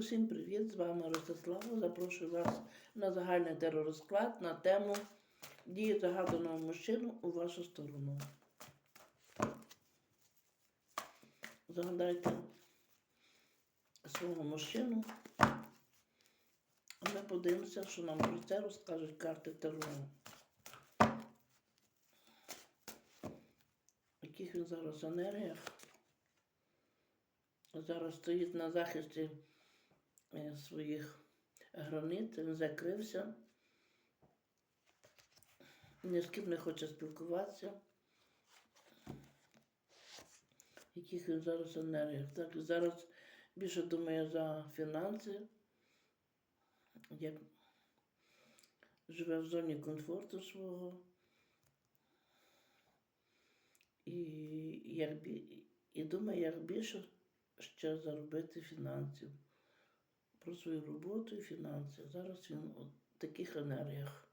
Усім привіт! З вами Ростислава. Запрошую вас на загальний теророзклад на тему дії загаданого мужчину у вашу сторону. Загадайте свого мужчину. Ми подивимося, що нам про це розкажуть карти Таро. В яких він зараз енергіях. Зараз стоїть на захисті своїх границь, він закрився, ні з ким не хоче спілкуватися. Яких він зараз енергіях. Так, зараз більше думає за фінанси, як живе в зоні комфорту свого. І, як, і думає, як більше ще заробити фінансів. Про свою роботу і фінанси. Зараз він у таких енергіях.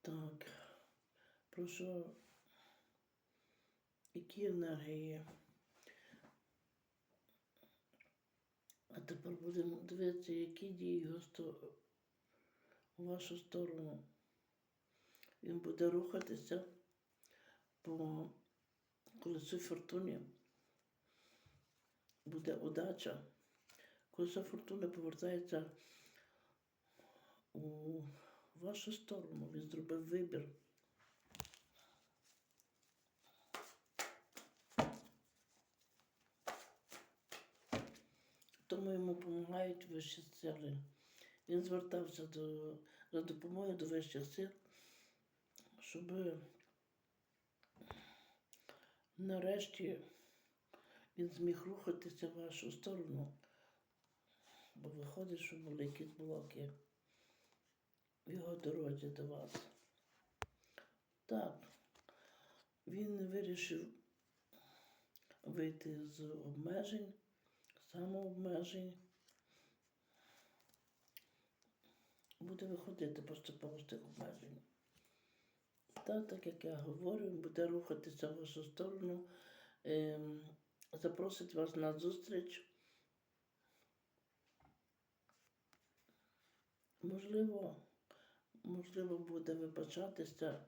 Так. Про що? Які енергії? А тепер будемо дивитися, які дії його сто... у вашу сторону. Він буде рухатися по колесу фортуні. Буде удача. Колесо фортуни повертається у вашу сторону. Він зробив вибір. Тому йому допомагають вищі сили. Він звертався до, за допомогою до вищих сил, щоб нарешті він зміг рухатися в вашу сторону, бо виходить, що були якісь блоки в його дорозі до вас. Так, він вирішив вийти з обмежень, самообмежень. Буде виходити поступово з тих обмежень. Та, так як я говорю, буде рухатися в вашу сторону, ем, запросить вас на зустріч. Можливо, можливо, буде вибачатися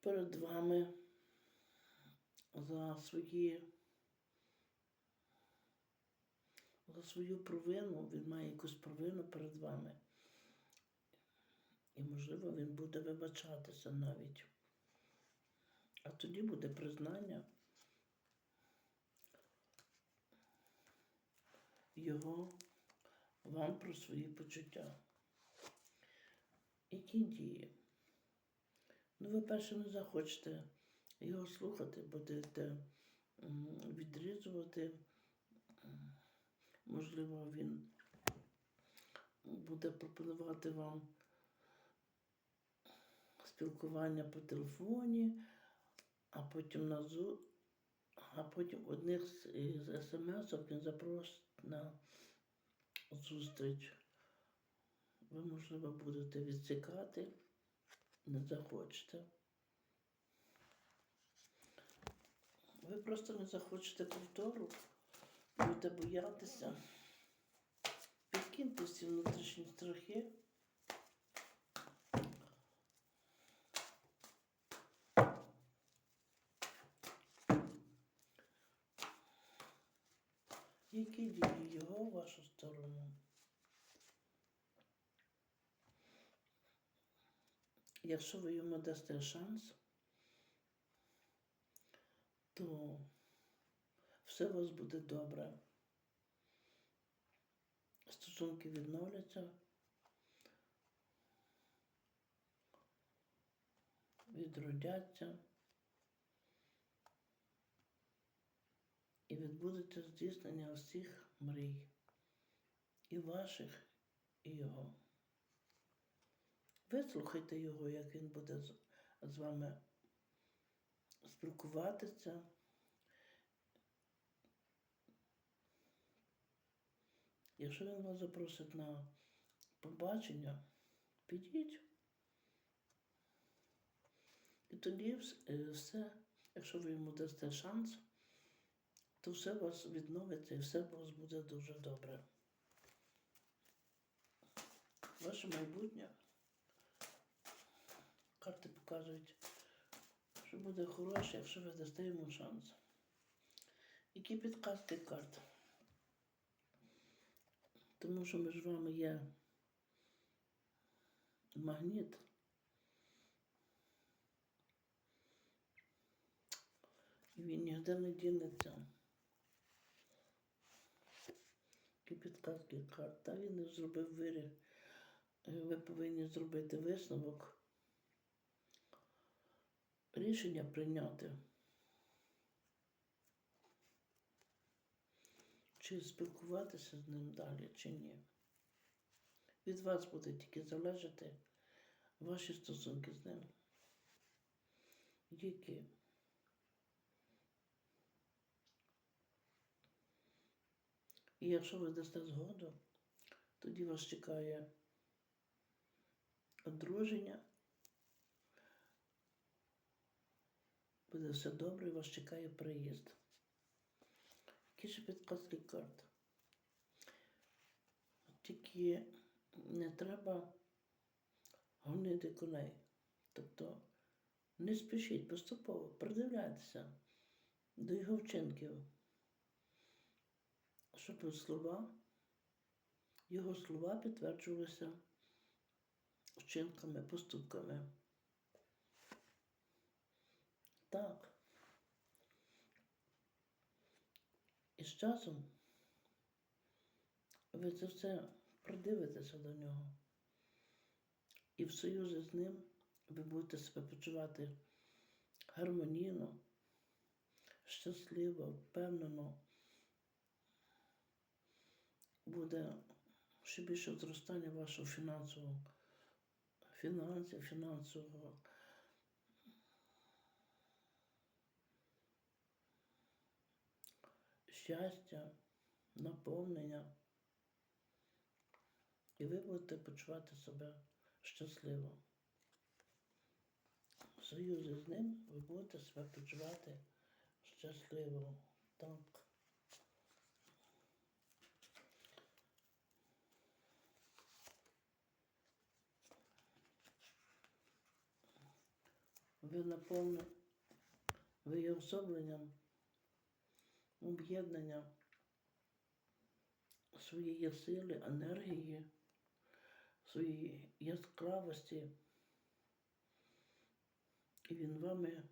перед вами за свої за свою провину. Він має якусь провину перед вами. І, можливо, він буде вибачатися навіть. А тоді буде признання його вам про свої почуття. Які дії? Ну, ви перше не захочете його слухати, будете відрізувати. Можливо, він буде пропонувати вам спілкування по телефоні, а потім на. А потім одних з, смс він запросить на зустріч. Ви, можливо, будете відсікати, не захочете. Ви просто не захочете повтору, будете боятися. Підкиньте всі внутрішні страхи. Дії його в вашу сторону? Якщо ви йому дасте шанс, то все у вас буде добре. Стосунки відновляться. Відродяться. І відбудеться здійснення всіх мрій. І ваших, і його. Вислухайте його, як він буде з, вами спілкуватися. Якщо він вас запросить на побачення, підіть. І тоді е, все якщо ви йому дасте шанс, то все вас відновиться і все у вас буде дуже добре. Ваше майбутнє. Карти показують, що буде хороше, якщо ви дасте йому шанс. Які підказки карт? Тому що між вами є магніт. І він ніде не дінеться. Підказки карт. Та він не зробив вирі. Е, Ви повинні зробити висновок. Рішення прийняти. Чи спілкуватися з ним далі, чи ні. Від вас буде тільки залежати ваші стосунки з ним. Які? І якщо ви дасте згоду, тоді вас чекає одруження. Буде все добре, і вас чекає приїзд. Які ще підказки карт? Тільки не треба гонити коней. Тобто не спішіть поступово, придивляйтеся до його вчинків, щоб слова, його слова підтверджувалися вчинками, поступками. Так. І з часом ви це все придивитеся до нього. І в союзі з ним ви будете себе почувати гармонійно, щасливо, впевнено. Буде ще більше зростання вашого фінансового фінансів, фінансового щастя, наповнення. І ви будете почувати себе щасливо. В союзі з ним ви будете себе почувати щасливо. Так. Ви наповнені, ви є об'єднання своєї сили, енергії, своєї яскравості. І він вами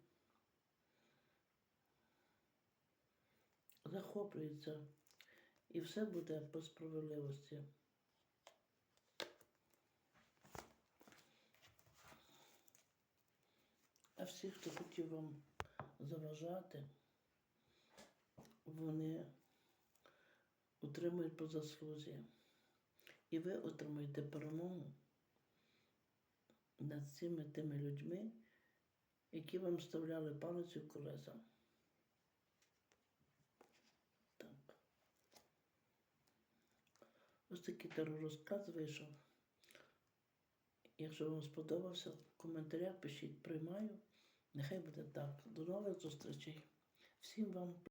захоплюється. І все буде по справедливості. А всі, хто хотів вам заважати, вони отримують по заслузі. І ви отримуєте перемогу над цими тими людьми, які вам вставляли палець у колеса. Так. Ось такий теророзказ вийшов. Якщо вам сподобався, в коментарях пишіть приймаю. Нехай буде так. До нових зустрічей. Всім вам.